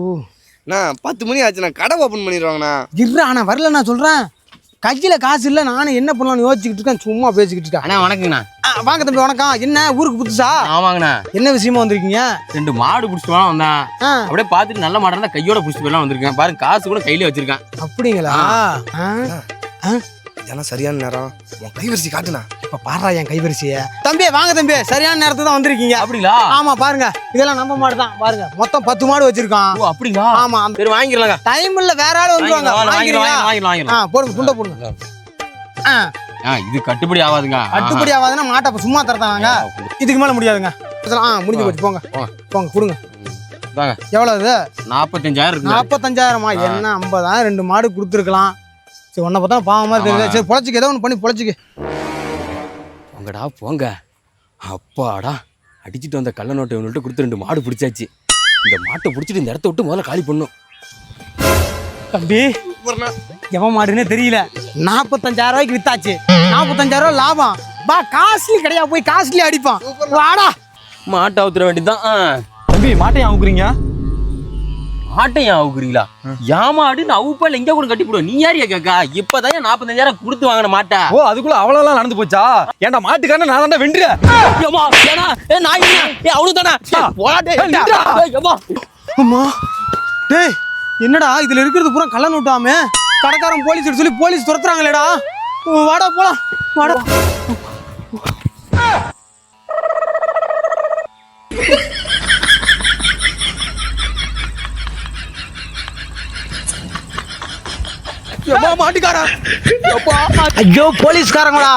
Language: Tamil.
அண்ணா பத்து மணி ஆச்சுண்ணா கடை ஓப்பன் பண்ணிடுவாங்கண்ணா. இருறா நான் வரல நான் சொல்கிறேன் கையில் காசு இல்லை நானும் என்ன பண்ணலாம்னு யோசிச்சுக்கிட்டு இருக்கேன் சும்மா பேசிக்கிட்டு இருக்கேன். அண்ணா வணக்கங்கண்ணா. ஆ, வாங்க தம்பி வணக்கம். என்ன ஊருக்கு புதுசா? ஆமாங்கண்ணா. என்ன விஷயமா வந்திருக்கீங்க? ரெண்டு மாடு பிடிச்சிட்டு வரலாம் வந்தேன். ஆ. அப்படியே பார்த்துட்டு நல்ல மாடு இருந்தா கையோட பிடிச்சிட்டு போயலாம் வந்திருக்கேன். பாருங்க காசு கூட கையில வச்சிருக்கேன். அப்படிங்களா? ஆ. இதெல்லாம் சரியான நேரம். உன் கைவரிசை காட்டுண்ணா. இப்போ பாடுறா என் கைவரிசையை. தம்பி வாங்க தம்பி. சரியான நேரத்துக்கு தான் வந்திருக்கீங்க. அப்படிங்களா? ஆமா பாருங்க. இதெல்லாம் நம்ம மாடு தான். பாருங்க. மொத்தம் பத்து மாடு வச்சிருக்கோம் ஓ அப்படிங்களா? ஆமா சரி வாங்கிடலாங்க. டைம் இல்ல வேற ஆள் வந்துருவாங்க வாங்கிடலாம் ஆ போடுங்க துண்டை போடுங்க. ஆ. ஆ. இது கட்டுப்படி ஆகாதுங்க. கட்டுப்படி ஆகாதுன்னா மாட்டை அப்ப சும்மா தரதாங்க. இதுக்கு மேல முடியாதுங்க. ஆ முடிஞ்சு போச்சு. போங்க. போங்க. கொடுங்க. எவ்வளவு இது நாற்பத்தஞ்சாயிரம் இருக்கு நாற்பத்தஞ்சாயிரமா என்ன ஐம்பதாயிரம்? ரெண்டு மாடு கொடுத்துருக்கலாம். சரி உன்னை பார்த்தா பாவம் மாதிரி தெரியல சரி பொழைச்சிக்க ஏதோ ஒன்று பண்ணி பொழைச்சிக்க. போங்கடா போங்க. அப்பாடா அடிச்சிட்டு வந்த கள்ள நோட்டை இவனுட்டு கொடுத்து ரெண்டு மாடு பிடிச்சாச்சு. இந்த மாட்டை பிடிச்சிட்டு இந்த இடத்த விட்டு முதல்ல காலி பண்ணும் தம்பி எவன் மாடுன்னே தெரியல. நாற்பத்தஞ்சாயிரம் ரூபாய்க்கு வித்தாச்சு. நாற்பத்தஞ்சாயிரம் ரூபாய் லாபம். பா காஸ்ட்லி கடையா போய் காஸ்ட்லி அடிப்பான். வாடா. மாட்டை அவுத்துற வேண்டியதுதான். ஆ. தம்பி மாட்டையும் அவுக்குறீங்க? மாட்டை ஏன் அவுக்குறீங்களா ஏமாடு நான் அவுப்பால எங்க கூட கட்டி போடுவேன் நீ யாரியா கேக்கா? இப்பதான் நாற்பத்தஞ்சாயிரம் கொடுத்து வாங்கின மாட்டை. ஓ அதுக்குள்ள அவ்வளோலாம் நடந்து போச்சா? ஏன்டா மாட்டுக்காரன் நான் ஏன்னா, ஏ, நான்? ஏ. ஏய், ஏம்மா. அம்மா டேய் என்னடா இதுல இருக்கிறது பூரா கள்ள நோட்டாமே? கடைக்காரன் போலீஸ் சொல்லி போலீஸ் துரத்துறாங்களேடா. வாடா போலாம். வாடா. ஐயோ போலீஸ்காரங்களா?